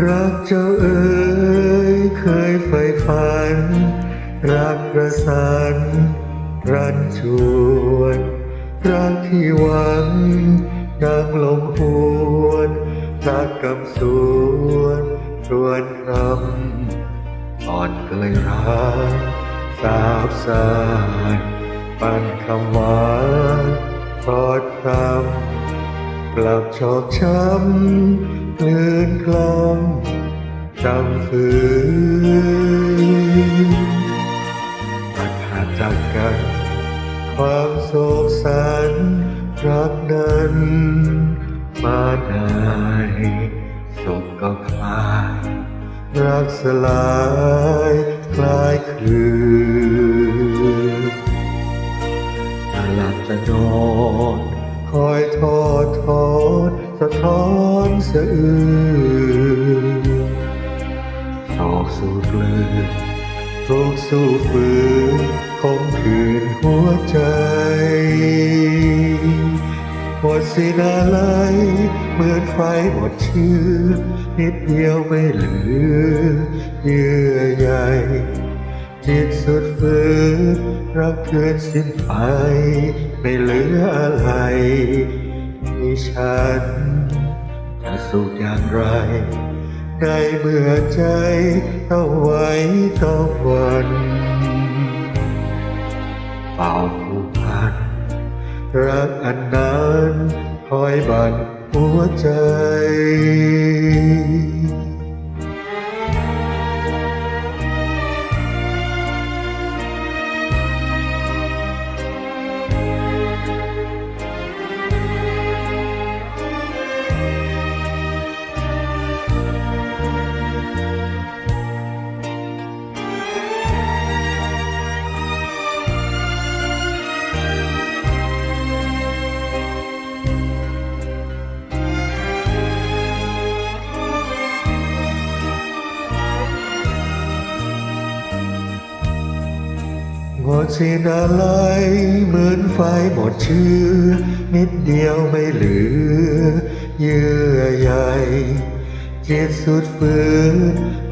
รักเจ้าเอ๋ยเคยใฝ่ฝัน รักประสานรันชวนรักที่หวังดังลมหวนรักกำสวนชวนคำออนเกยรักสาบสานปันคำหวานทอดคำ กลับชอกช้ำกลืนกลอมจำฝืนตัดขาดจากกัน ความโศกสันรักนั้นมานายสุขก็คลายรักสลาย คอยทอดทอนสะท้อนสะอื้นโศกสู่กลืนทุกสู้ฝืนคมคืนหัวใจหมดสิ้นอะไรเหมือนไฟหมดเชื่อนิดเดียวไม่เหลือเยื่อใย จิตสุดฝืนรักเกินสิ้นไป ไม่เหลืออะไรที่ฉันจะสุขอย่างไรในเมื่อใจต้องไว้ต้องวันเป่าผูกพันรักอันนั้นคอยบันหัวใจ หมดสิ้นอะไรเหมือนไฟหมดเชื้อนิดเดียวไม่เหลือ เยื่อใยจิตสุดฝืน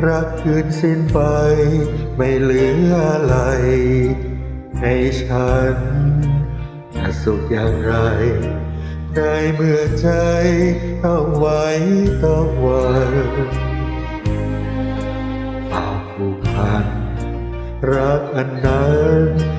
รักคืนสิ้นไป ไม่เหลืออะไรให้ฉันจะสุขอย่างไรได้เมื่อใจต้องไว้ต้องวันเป่าผูกพัน รักอันนั้น